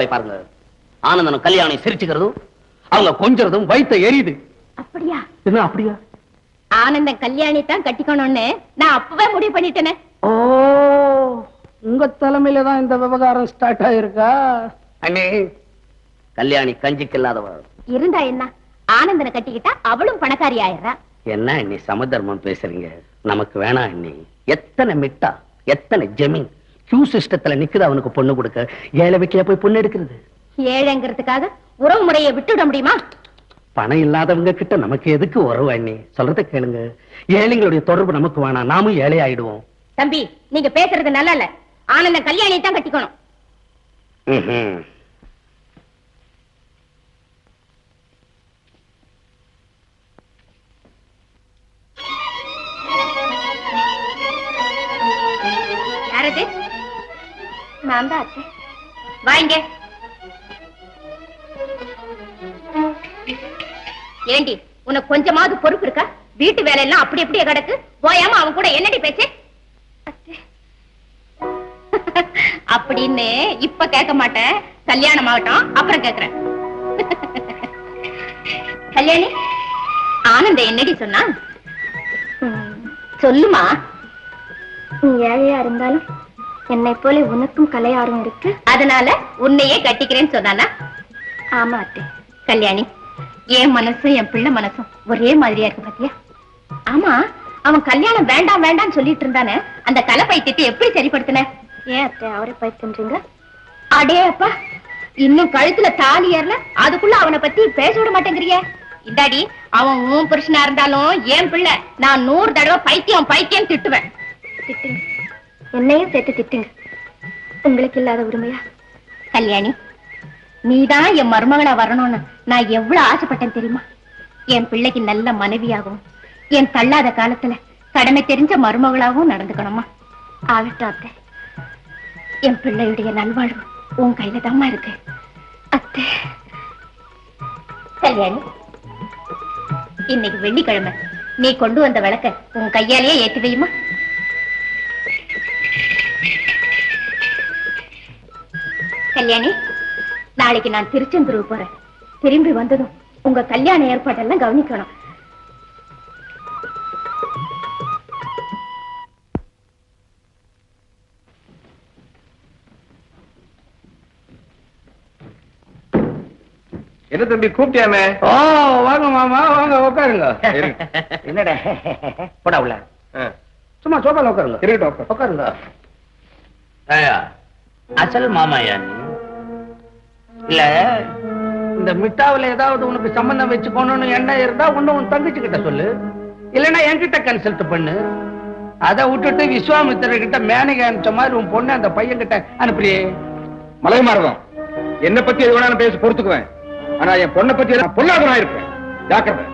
போய் பாருங்க. ஆனந்தனும் கல்யாணி சிரிச்சுக்கிறதும் அவங்க கொஞ்சறதும் வயித்த எரியுது. அப்படியா? என்ன அப்படியா? ஆனந்தம் கல்யாணி தான் கட்டிக்கணும்னு நான் அப்பவே முடிவு பண்ணிட்டேனே. ஓ உங்க தலைமையில தான் இந்த விவகாரம் ஸ்டார்ட் ஆயிருக்கா? அண்ணே கல்யாணி கஞ்சிக்கு இல்லாதவ இருந்தா என்ன? ஆனந்தனை கட்டிக்கிட்டா அவளும் பணக்காரி ஆயிடுறா. என்ன அண்ணி சமதர்மம் பேசுறீங்க? நமக்கு வேணாம் அண்ணி. எத்தனை மிட்டா எத்தனை ஜமீன்? கியூ சிஸ்டத்துல நிக்குது அவனுக்கு பொண்ணு கொடுக்க. ஏழை வைக்கல போய் பொண்ணு எடுக்கிறது. ஏழைங்கிறதுக்காக உறவு முறையை விட்டுவிட முடியுமா? பணம் இல்லாதவங்க கிட்ட நமக்கு எதுக்கு உறவு அண்ணி? சொல்றத கேளுங்க. ஏழைங்களுடைய தொடர்பு நமக்கு வேணாம். நாமும் ஏழை ஆயிடுவோம். தம்பி நீங்க பேசுறது நல்லா இல்ல. ஆனந்தம் கல்யாணியை தான் கட்டிக்கணும் நான் தான் அத்தை. வாங்க ஏண்டி உனக்கு கொஞ்சமாவது பொறுப்பு இருக்கா? வீட்டு வேலையெல்லாம் அப்படி அப்படியே கிடக்கு. போயாம அவன் கூட என்னடி பேச்சு? அப்படின்னு இப்ப கேட்க மாட்டேன். கல்யாணம் ஆகட்டும் அப்புறம் கேக்குறேன் கல்யாணி ஆனந்த என்னடி சொன்னா? சொல்லுமா? ஏழையா இருந்தாலும் என்னை போல உனக்கும் கலை ஆர்வம் இருக்கு. அதனால உன்னையே கட்டிக்கிறேன்னு சொன்னானா? ஆமா அத்தை. கல்யாணி என் மனசும் என் பிள்ளை மனசும் ஒரே மாதிரியா இருக்கு பாத்தியா? ஆமா அவன் கல்யாணம் வேண்டாம் வேண்டாம்னு சொல்லிட்டு இருந்தானே அந்த கலை பைத்தியத்தை எப்படி சரிப்படுத்தின? ஏன் அத்தை அவரை பைத்துன்றீங்க அடே அப்பா இன்னும் கழுத்துல தாலி ஏறல அதுக்குள்ள அவனை பத்தி பேச விட மாட்டேங்கிறியே. இந்தாடி அவன் உன் புருஷனா இருந்தாலும் என் பிள்ளை நான் நூறு தடவை பைத்தியம் பைத்தியம் திட்டுவேன். திட்டுங்க. என்னையும் சேர்த்து திட்டுங்க. உங்களுக்கு இல்லாத உரிமையா? கல்யாணி நீதான் என் மருமகளா வரணும்னு நான் எவ்வளவு ஆசைப்பட்டேன் தெரியுமா? என் பிள்ளைக்கு நல்ல மனைவியாகவும் என் தள்ளாத காலத்துல கடமை தெரிஞ்ச மருமகளாகவும் நடந்துக்கணுமா? ஆகட்டும் அத்தை. என் பிள்ளையுடைய நல்வாழ்வு உன் கையில தாமா இருக்கு. அத்தை. கல்யாணி இன்னைக்கு வெள்ளிக்கிழமை. நீ கொண்டு வந்த விளக்க உன் கையாலேயே ஏற்றி வையுமா? கல்யாணி. நாளைக்கு நான் திருச்செந்தூர் போறேன். திரும்பி வந்ததும் உங்க கல்யாண ஏற்பாடெல்லாம் கவனிக்கணும். என்ன தம்பி கூப்பிட்டியாமே? ஓ வாங்க மாமா வாங்க உட்காருங்க. என்னடா? போடா உள்ள. சும்மா சோபால உட்காருங்க. இருக்கட்டும் உட்காரு. உட்காருங்க. அசல் மாமாயா நீ? இல்ல. இந்த மிட்டாவுல ஏதாவது உனக்கு சம்பந்தம் வச்சுக்கணும்னு எண்ணம் இருந்தா ஒண்ணு உன் தங்கச்சி கிட்ட சொல்லு. இல்லைன்னா என்கிட்ட கன்சல்ட் பண்ணு. அதை விட்டுட்டு விஸ்வாமித்திரர் கிட்ட மேனகை அனுப்பிச்ச மாதிரி உன் பொண்ணு அந்த பையன் கிட்ட அனுப்புறியே. மலை மாறுதம் என்ன பத்தி எது வேணாலும் பேசி பொறுத்துக்குவேன். ஆனா என் பொண்ணை பத்தி நான் பொல்லாதனா இருப்பேன். ஜாக்கிரதை.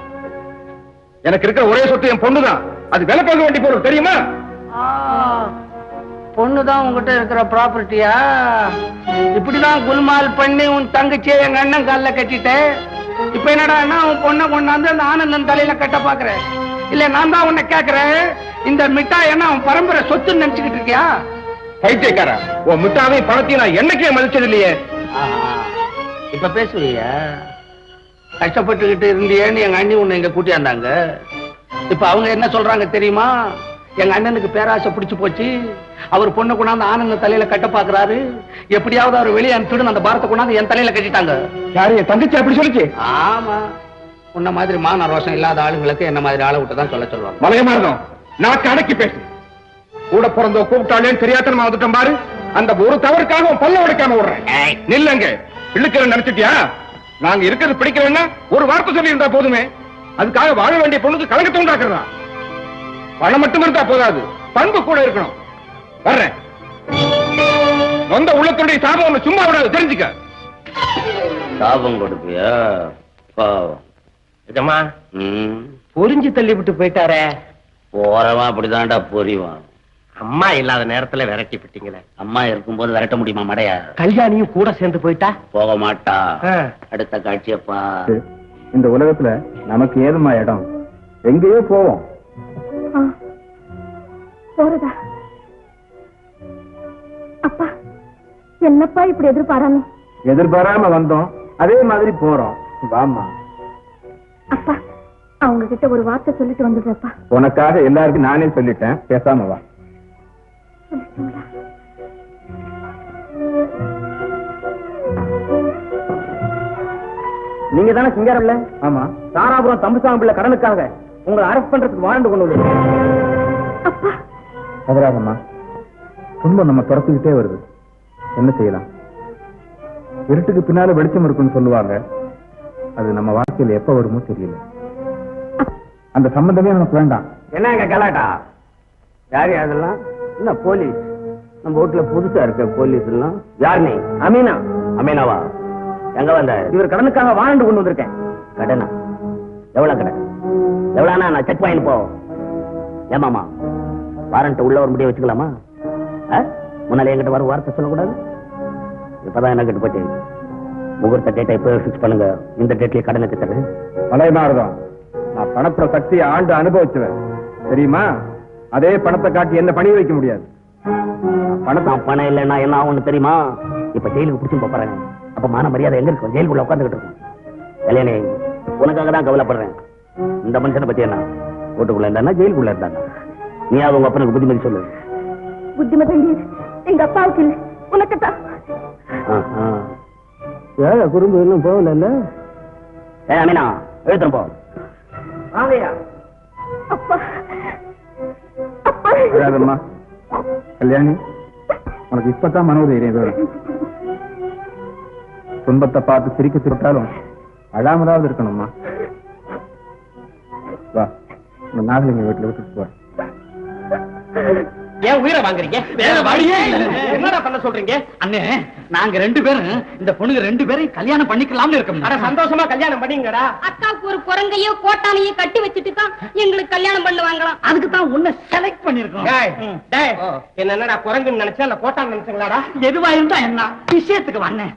எனக்கு இருக்கிற ஒரே சொத்து என் பொண்ணுதான். அது விலை பார்க்க வேண்டிய பொருள் தெரியுமா? பொண்ணுதான் உங்ககிட்ட இருக்கிற ப்ராப்பர்ட்டியா இப்படிதான் குல்மால் பண்ணி உன் தங்கச்சியை எங்க அண்ணன் கால்ல கட்டிட்டேன். இப்ப என்னடா உன் பொண்ணை கொண்டாந்து அந்த ஆனந்தன் தலையில கட்ட பாக்குறேன் இல்ல நான் தான் உன்னை கேக்குறேன். இந்த மிட்டாய் என்ன அவன் பரம்பரை சொத்துன்னு நினைச்சுக்கிட்டு இருக்கியா? பைத்தியக்காரா உன் முட்டாவையும் பணத்தையும் நான் என்னைக்கே மதிச்சது இல்லையே. இப்ப பேசுவியா கஷ்டப்பட்டுக்கிட்டு இருந்தியேன்னு எங்க அண்ணி உன்னை இங்க கூட்டியாந்தாங்க. இப்ப அவங்க என்ன சொல்றாங்க தெரியுமா? எங்க அண்ணனுக்கு பேராசை பிடிச்சு போச்சு. அவர் பொண்ணை கொண்டாந்து ஆனந்த தலையில கட்ட பாக்குறாரு. எப்படியாவது அவர் வெளியே அனுப்பிச்சுடு அந்த பாரத்தை கொண்டாந்து என் தலையில கட்டிட்டாங்க. யாரு என் தங்கச்சி அப்படி சொல்லிச்சு? ஆமா. உன்ன மாதிரி மான ரோஷம் இல்லாத ஆளுங்களுக்கு என்ன மாதிரி ஆளை விட்டு தான் சொல்ல சொல்லுவாங்க. மலைய மாறுதம் நான் அடக்கி பேசு கூட பிறந்த கூப்பிட்டாலேன்னு தெரியாதனமா வந்துட்டேன் பாரு. அந்த ஒரு தவறுக்காக பல்ல உடைக்காம விடுறேன் நில்லுங்க. இழுக்கிறேன் நினைச்சிட்டியா? நாங்க இருக்கிறது பிடிக்கலன்னா ஒரு வார்த்தை சொல்லி இருந்தா போதுமே. அதுக்காக வாழ வேண்டிய பொண்ணுக்கு கலங்கத்தை உண்டாக்குறதா பணம் மட்டும் இருந்தா போதாது. பண்பு கூட இருக்கணும். வர்றேன். சொந்த உள்ளத்துடைய சாபம் ஒண்ணு சும்மா விடாது தெரிஞ்சுக்க. சாபம் கொடுப்பியா? பாவம். இதம்மா ம். புரிஞ்சு தள்ளி விட்டு போயிட்டாரே. போறவன் அப்படிதான்டா புரிவான் அம்மா இல்லாத நேரத்துல விரட்டி விட்டீங்களே. அம்மா இருக்கும்போது விரட்ட முடியுமா மடையா? கல்யாணியும் கூட சேர்ந்து போயிட்டா? போக மாட்டா. அடுத்த காட்சியப்பா இந்த உலகத்துல நமக்கு ஏதுமா இடம்? எங்கேயோ போவோம். போறதா? அப்பா என்னப்பா இப்படி எதிர்பாராம? எதிர்பாராம வந்தோம். அதே மாதிரி போறோம். வாமா அப்பா அவங்க கிட்ட ஒரு வார்த்தை சொல்லிட்டு வந்துடுறப்பா உனக்காக எல்லாருக்கும் நானே சொல்லிட்டேன். பேசாம வா. நீங்க தானே சிங்காரம்ல ஆமா. தாராபுரம் தம்புசாமி பிள்ளை கடனுக்காக உங்களை அரெஸ்ட் பண்றதுக்கு வாழ்ந்து கொண்டு வந்து அப்பா துன்பம் நம்ம துரத்துக்கிட்டே வருது. என்ன செய்யலாம்? இருட்டுக்கு பின்னால வெளிச்சம் இருக்குன்னு சொல்லுவாங்க. அது நம்ம வாழ்க்கையில எப்ப வருமோ தெரியல. அந்த சம்பந்தமே நமக்கு வேண்டாம். என்னங்க கலாட்டா? யாரு அதெல்லாம் என்ன போலீஸ்? நம்ம வீட்டுல புதுசா இருக்க போலீஸ் எல்லாம். யார் நீ அமீனா. அமீனாவா? எங்க வந்த? இவர் கடனுக்காக வாழ்ந்து கொண்டு வந்திருக்கேன். கடனா? எவ்வளவு கடன் எவ்வளவுனா நான் செக் வாங்கிட்டு போ. ஏமாமா வாரண்ட் உள்ள ஒரு முடிய வச்சுக்கலாமா? முன்னால என்கிட்ட வர வார்த்தை சொல்லக்கூடாது? இப்பதான் என்ன கிட்ட போச்சு? முகூர்த்த டேட்டை இப்போ ஃபிக்ஸ் பண்ணுங்க. இந்த டேட்லயே கடனுக்கு தரேன். மலை மாறுதான் நான் பணத்துல சக்தியை ஆண்டு அனுபவிச்சுவேன். தெரியுமா? அதே பணத்தை காட்டி என்ன பணி வைக்க முடியாது. பணம் தான் பணம் இல்லைன்னா என்ன ஆகும்னு தெரியுமா? இப்ப ஜெயிலுக்கு பிடிச்சு போறாங்க அப்ப மான மரியாதை எங்க இருக்கும்? ஜெயிலுக்குள்ள உட்காந்துக்கிட்டு இருக்கும். கல்யாணி உனக்காக தான் கவலைப்படுறேன். இந்த மனுஷனை பத்தி என்ன? வீட்டுக்குள்ள இருந்தானா? ஜெயிலுக்குள்ள இருந்தானா? நீ அது உங்க அப்பனுக்கு புத்திமதி சொல்லு. புத்திமதி எங்க அப்பாவுக்கு இல்ல. உனக்கு தான். ஏ குறும்பு இன்னும் போகல இல்ல? ஏ அமீனா எழுத்துறோம் போ. வாங்கய்யா. அப்பா. அப்பா. அழாதம்மா கல்யாணி உனக்கு இப்பதான் மனோதைரியம் வேணும் துன்பத்தை பார்த்து சிரிக்க திருட்டாலும் அழாமலாவது இருக்கணும்மா. வா நாகலிங்க வீட்டுல விட்டுட்டு போ. ஏன் உயிரை வாங்குறீங்க? வேற வழியே இல்ல. என்னடா பண்ண சொல்றீங்க? அண்ணே நாங்க ரெண்டு பேரும் இந்த பொண்ணுங்க ரெண்டு பேரையும் கல்யாணம் பண்ணிக்கலாம்னு இருக்கோம். அட சந்தோஷமா கல்யாணம் பண்ணீங்கடா. அக்காவுக்கு ஒரு குரங்கையோ கோட்டானையோ கட்டி வச்சுட்டு தான் எங்களுக்கு கல்யாணம் பண்ணுவாங்களாம். அதுக்கு தான் உன்னை செலக்ட் பண்ணிருக்கோம் டேய், டேய், என்ன என்னடா குரங்குன்னு நினைச்சா இல்ல போட்டான்னு நினைச்சீங்களாடா? எதுவா இருந்தா என்ன? விஷயத்துக்கு வந்தேன்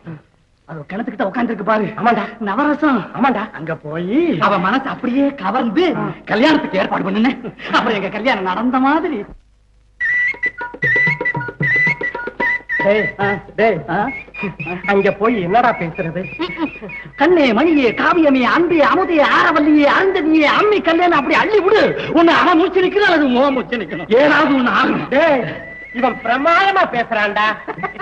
அது கிணத்துக்கிட்ட உட்காந்துருக்கு பாரு. ஆமாண்டா. நவரசம். ஆமாண்டா. அங்க போய் அவ மனசு அப்படியே கவர்ந்து கல்யாணத்துக்கு ஏற்பாடு பண்ணுனேன் அப்புறம் எங்க கல்யாணம் நடந்த மாதிரி. அங்க போய் என்னடா பேசுறது? கண்ணே மணியே காவியமே அன்பே அமுதே ஆரவல்லியே அருந்ததியே அம்மி கல்யாணம் அப்படி அள்ளி விடு. உன்னை அவன் முடிச்சு நிக்கணும் அல்லது மோ முடிச்சு நிக்கணும். ஏதாவது ஒண்ணு ஆகணும். இவன் பிரமாதமா பேசுறான்டா.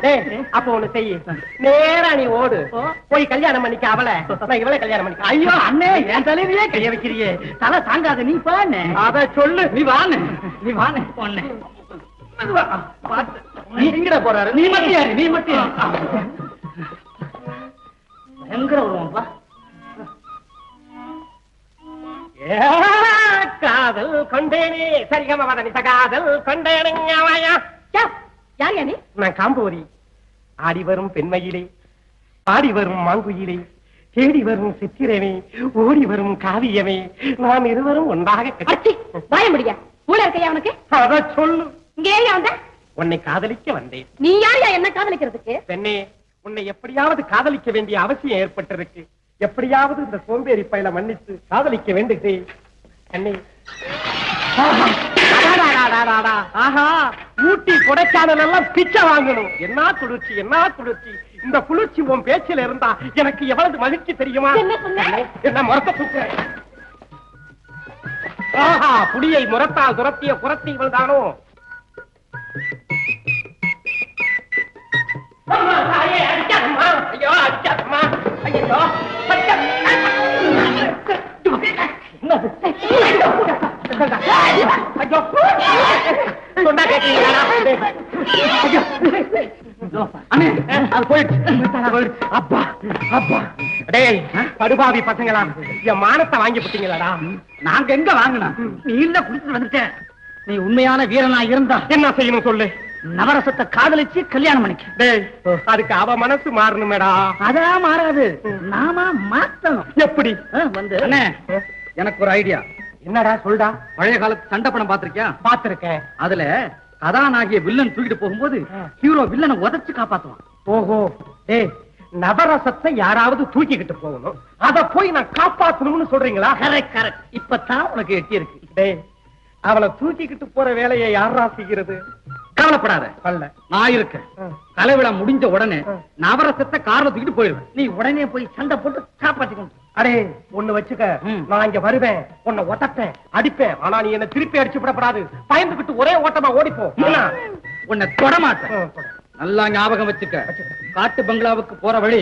டேய் அப்ப ஒண்ணு செய்யு. நேரா நீ ஓடு. போய் கல்யாணம் பண்ணிக்க அவளை. நான் இவளை கல்யாணம் பண்ணிக்க. ஐயோ அண்ணே என் தலையிலேயே கைய வைக்கிறியே. தலை தாங்காத நீ பாண்ணே. அத சொல்லு. நீ வாண்ணே. நீ வாண்ணே. பொண்ணே. பார்த்து. நீ எங்கட போறாரு? நீ மட்டும் யாரு? நீ மட்டும் பயங்கர வருவான்ப்பா ஏ, காதல் கொண்டேனே சரிகம வதனி காதல் யார் நீ? நான் காம்போரி. ஆடி வரும் பெண்மையிலே பாடி வரும் மாங்குயிலே தேடி வரும் சித்திரமே ஓடி வரும் காவியமே நாம் இருவரும் ஒன்றாக வாய முடியா? ஊழ இருக்கையா உனக்கு? அத சொல்லு. இங்க ஏன் வந்த? உன்னை காதலிக்க வந்தேன். நீ யாரையா என்ன காதலிக்கிறதுக்கு? பெண்ணே உன்னை எப்படியாவது காதலிக்க வேண்டிய அவசியம் ஏற்பட்டிருக்கு. எப்படியாவது இந்த சோம்பேறி பயில மன்னித்து காதலிக்க அண்ணே ஊட்டி கொடைக்கானல் எல்லாம் பிச்சை வாங்கணும். என்ன குளிர்ச்சி என்ன குளிர்ச்சி. இந்த குளிர்ச்சி உன் பேச்சில இருந்தா எனக்கு எவ்வளவு மகிழ்ச்சி தெரியுமா? என்ன முறத்த தூக்குறேன் ஆஹா புடியை முரத்தால் துரத்திய புறத்தி இவள்தானோ? அம்மா, அப்பா அப்பா. டேய் படுபாவி பசங்களா என் மானத்தை வாங்கி போட்டீங்களாடா நாங்க எங்க வாங்கினோம்? நீ இல்ல குடிச்சிட்டு வந்துட்டேன். நீ உண்மையான வீரனா இருந்தா என்ன செய்யணும் சொல்லு? நவரசத்தை காதலிச்சு கல்யாணம் பண்ணிக்க. அதுக்கு அவ மனசு மாறணுமேடா. அதான் மாறாது. நாம மாத்தணும். எப்படி? வந்து. எனக்கு ஒரு ஐடியா. என்னடா சொல்டா பழைய காலத்து சண்டை படம் பாத்திருக்கியா பாத்திருக்கேன் அதுல கதாநாயகிய வில்லன் தூக்கிட்டு போகும்போது ஹீரோ வில்லனை உதைச்சு காப்பாத்துவான். ஓஹோ. டேய் நவரசத்தை யாராவது தூக்கிக்கிட்டு போகணும். அத போய் நான் காப்பாத்தணும்னு சொல்றீங்களா? கரெக்ட் கரெக்ட் இப்பதான் உனக்கு எட்டி இருக்கு. டேய் அவளை தூக்கிக்கிட்டு போற வேலையை யாரா செய்கிறது கவலைப்படாத பல்ல நான் இருக்கேன் ம். கலைவிழா முடிஞ்ச உடனே. நவரசத்தை கார்ல தூக்கிட்டு போயிடுவேன் நீ உடனே போய் சண்டை போட்டு கொண்டு வா. அடே ஒண்ணு வச்சுக்க. நான் இங்க வருவேன் உன்னை ஒட்டப்பேன் அடிப்பேன் ஆனா நீ என்ன திருப்பி அடிச்சு விடப்படாது பயந்துகிட்டு ஒரே ஓட்டமா ஓடிப்போ என்ன? உன்னை தொட மாட்டேன் ம், போடு. நல்லா ஞாபகம் வச்சுக்க. காட்டு பங்களாவுக்கு போற வழி